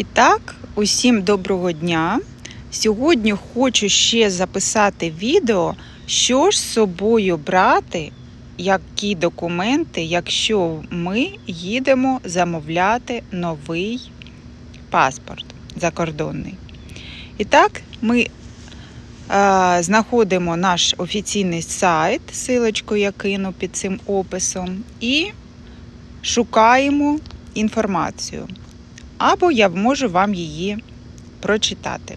І так, усім доброго дня. Сьогодні хочу ще записати відео, що ж з собою брати, які документи, якщо ми їдемо замовляти новий паспорт закордонний. І так, ми е, знаходимо наш офіційний сайт, силочку я кину під цим описом, і шукаємо інформацію або я можу вам її прочитати.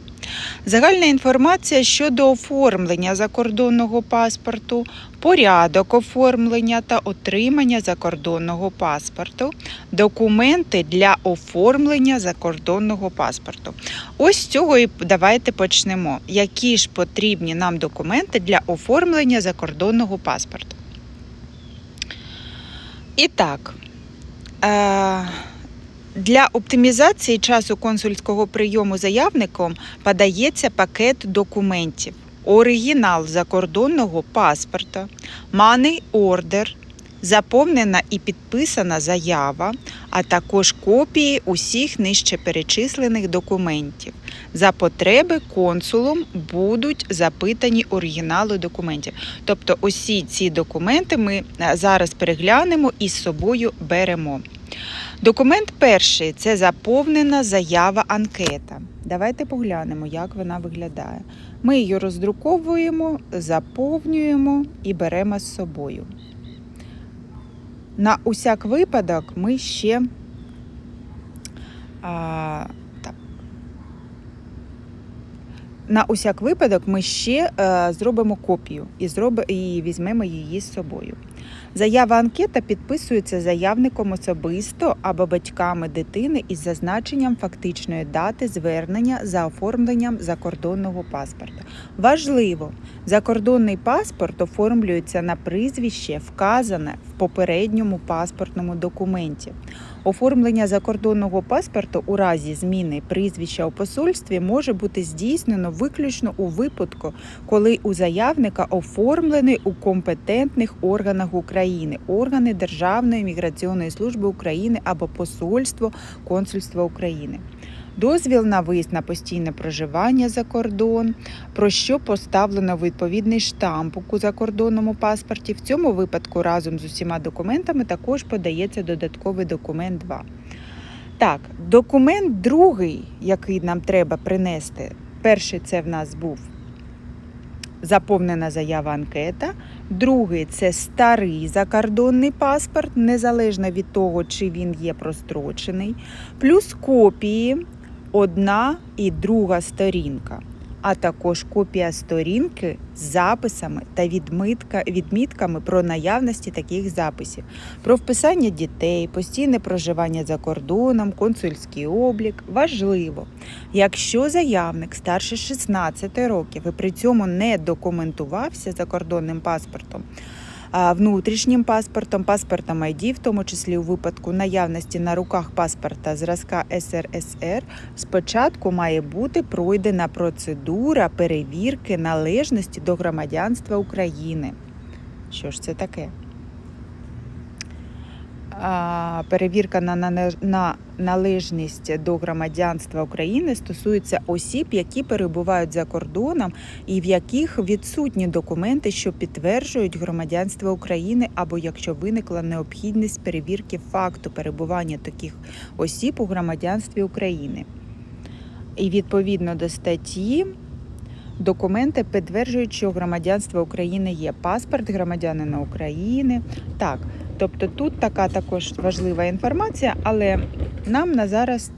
Загальна інформація щодо оформлення закордонного паспорту, порядок оформлення та отримання закордонного паспорту, документи для оформлення закордонного паспорту. Ось з цього і давайте почнемо. Які ж потрібні нам документи для оформлення закордонного паспорту? І так. Е- для оптимізації часу консульського прийому заявником подається пакет документів, оригінал закордонного паспорта, money ордер, заповнена і підписана заява, а також копії усіх нижче перечислених документів. За потреби консулом будуть запитані оригінали документів. Тобто, усі ці документи ми е, зараз переглянемо і з собою беремо. Документ перший це заповнена заява анкета. Давайте поглянемо, як вона виглядає. Ми її роздруковуємо, заповнюємо і беремо з собою. На усяк випадок ми ще так. На усяк випадок ми ще е, зробимо копію і, зроб... і візьмемо її з собою. Заява анкета підписується заявником особисто або батьками дитини із зазначенням фактичної дати звернення за оформленням закордонного паспорта. Важливо, закордонний паспорт оформлюється на прізвище, вказане в попередньому паспортному документі. Оформлення закордонного паспорту у разі зміни прізвища у посольстві може бути здійснено виключно у випадку, коли у заявника оформлений у компетентних органах України, органи Державної міграційної служби України або Посольство Консульства України. Дозвіл на виїзд на постійне проживання за кордон, про що поставлено відповідний штамп у закордонному паспорті. В цьому випадку разом з усіма документами також подається додатковий документ 2. Так, документ другий, який нам треба принести, перший це в нас був заповнена заява анкета. Другий це старий закордонний паспорт, незалежно від того, чи він є прострочений, плюс копії одна і друга сторінка, а також копія сторінки з записами та відмітка, відмітками про наявності таких записів, про вписання дітей, постійне проживання за кордоном, консульський облік. Важливо, якщо заявник старше 16 років і при цьому не документувався закордонним паспортом. Внутрішнім паспортом, паспортом ID, в тому числі у випадку наявності на руках паспорта зразка СРСР, спочатку має бути пройдена процедура перевірки належності до громадянства України. Що ж це таке? Перевірка на, на, на належність до громадянства України стосується осіб, які перебувають за кордоном і в яких відсутні документи, що підтверджують громадянство України, або якщо виникла необхідність перевірки факту перебування таких осіб у громадянстві України. І відповідно до статті. Документи підтверджують, що громадянство України є паспорт громадянина України. Так, тобто тут така також важлива інформація, але нам на зараз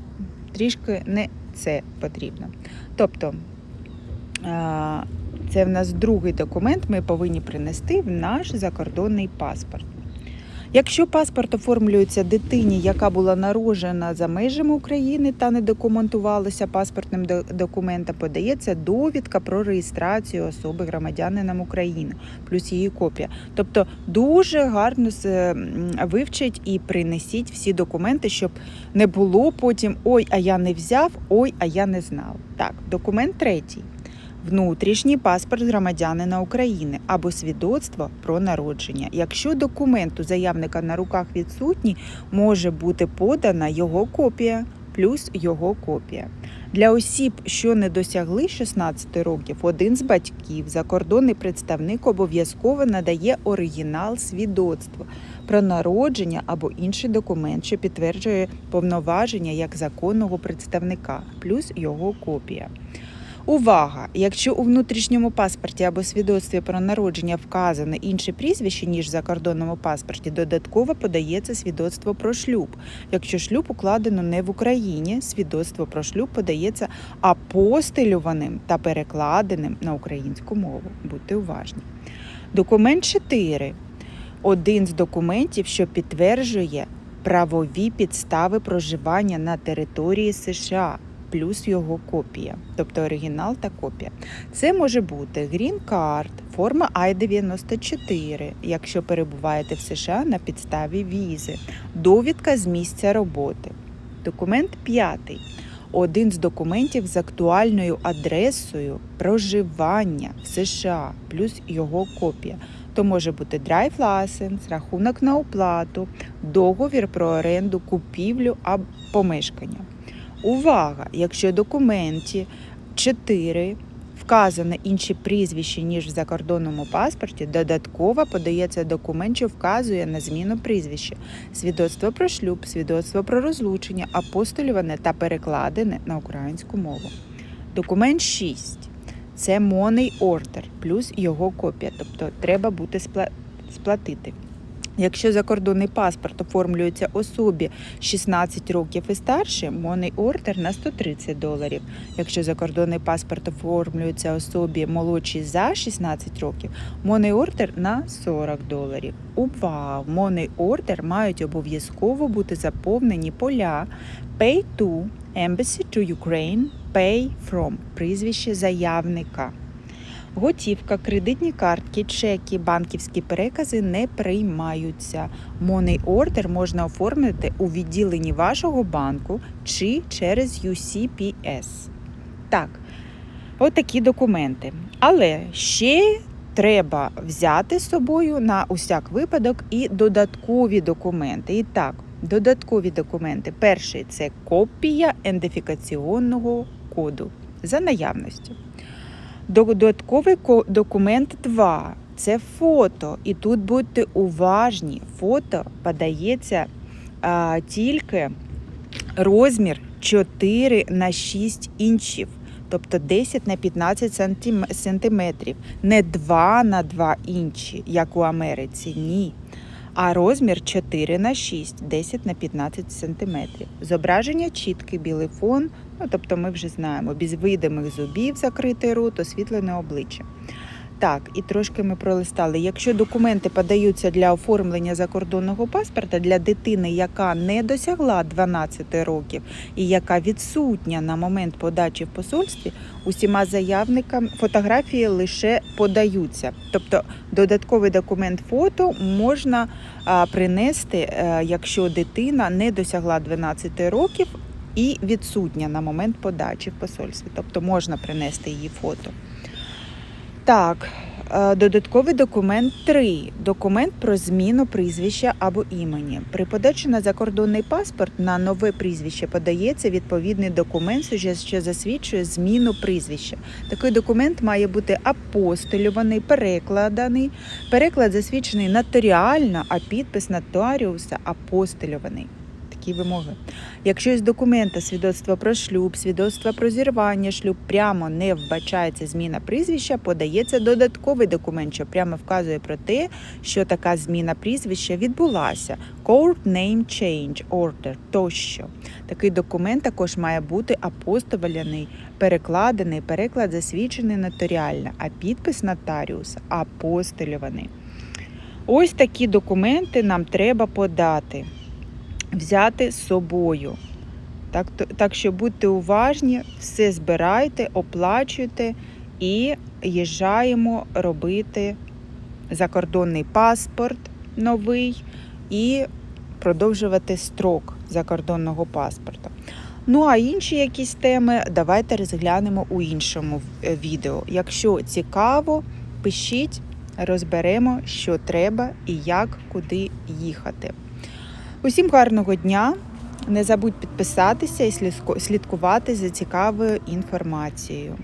трішки не це потрібно. Тобто це в нас другий документ, ми повинні принести в наш закордонний паспорт. Якщо паспорт оформлюється дитині, яка була народжена за межами України та не документувалася паспортним до- документом, подається довідка про реєстрацію особи громадянином України, плюс її копія. Тобто дуже гарно вивчіть і принесіть всі документи, щоб не було потім ой, а я не взяв, ой, а я не знав. Так, документ третій. Внутрішній паспорт громадянина України або свідоцтво про народження. Якщо документ у заявника на руках відсутній, може бути подана його копія. плюс його копія. Для осіб, що не досягли 16 років, один з батьків, закордонний представник обов'язково надає оригінал свідоцтва про народження або інший документ, що підтверджує повноваження як законного представника, плюс його копія. Увага! Якщо у внутрішньому паспорті або свідоцтві про народження вказане інше прізвище, ніж в закордонному паспорті, додатково подається свідоцтво про шлюб. Якщо шлюб укладено не в Україні, свідоцтво про шлюб подається апостилюваним та перекладеним на українську мову. Будьте уважні. Документ 4. Один з документів, що підтверджує правові підстави проживання на території США, плюс його копія, тобто оригінал та копія. Це може бути грін-карт, форма I-94, якщо перебуваєте в США на підставі візи, довідка з місця роботи. Документ п'ятий. Один з документів з актуальною адресою проживання в США, плюс його копія. То може бути драйв ласенс, рахунок на оплату, договір про оренду, купівлю або помешкання. Увага! Якщо в документі 4 вказано інші прізвище, ніж в закордонному паспорті, додатково подається документ, що вказує на зміну прізвища, свідоцтво про шлюб, свідоцтво про розлучення, апостолюване та перекладене на українську мову. Документ 6 це money order плюс його копія, тобто треба бути спла- сплатити. Якщо закордонний паспорт оформлюється особі 16 років і старше, money order на 130 доларів. Якщо закордонний паспорт оформлюється особі молодшій за 16 років, money order на 40 доларів. Увага! Money order мають обов'язково бути заповнені поля pay to, embassy to Ukraine, pay from, прізвище заявника. Готівка, кредитні картки, чеки, банківські перекази не приймаються. Money order можна оформити у відділенні вашого банку чи через UCPS. Так, отакі документи. Але ще треба взяти з собою на усяк випадок і додаткові документи. І так, додаткові документи. Перший це копія ідентифікаційного коду за наявністю. Додатковий документ 2 це фото. І тут будьте уважні. Фото подається а, тільки розмір 4 на 6 інчів, тобто 10 на 15 сантим- сантиметрів, не 2 на 2 інчі, як у Америці. Ні. А розмір 4 на 6, 10 на 15 сантиметрів. Зображення чітке, білий фон, ну тобто ми вже знаємо, без видимих зубів, закритий рот, освітлене обличчя. Так, і трошки ми пролистали. Якщо документи подаються для оформлення закордонного паспорта для дитини, яка не досягла 12 років і яка відсутня на момент подачі в посольстві, усіма заявникам фотографії лише подаються. Тобто додатковий документ фото можна принести, е, якщо дитина не досягла 12 років і відсутня на момент подачі в посольстві. Тобто можна принести її фото. Так, е, додатковий документ 3. Документ про зміну прізвища або імені. При подачі на закордонний паспорт на нове прізвище подається відповідний документ, що- засвідчує зміну прізвища. Такий документ має бути апостолюваний, перекладений. Переклад засвідчений нотаріально, а підпис нотаріуса апостолюваний. Такі вимоги. Якщо із документа свідоцтва про шлюб, свідоцтва про зірвання шлюб прямо не вбачається зміна прізвища, подається додатковий документ, що прямо вказує про те, що така зміна прізвища відбулася. Court Name Change Order тощо. Такий документ також має бути апостоваляний, перекладений, переклад засвідчений нотаріально, а підпис нотаріуса апостолюваний. Ось такі документи нам треба подати взяти з собою. Так, так що будьте уважні, все збирайте, оплачуйте і їжджаємо робити закордонний паспорт новий і продовжувати строк закордонного паспорта. Ну а інші якісь теми давайте розглянемо у іншому е, відео. Якщо цікаво, пишіть, розберемо, що треба і як куди їхати. Усім гарного дня, Не забудь підписатися і слідку- слідкувати за цікавою інформацією.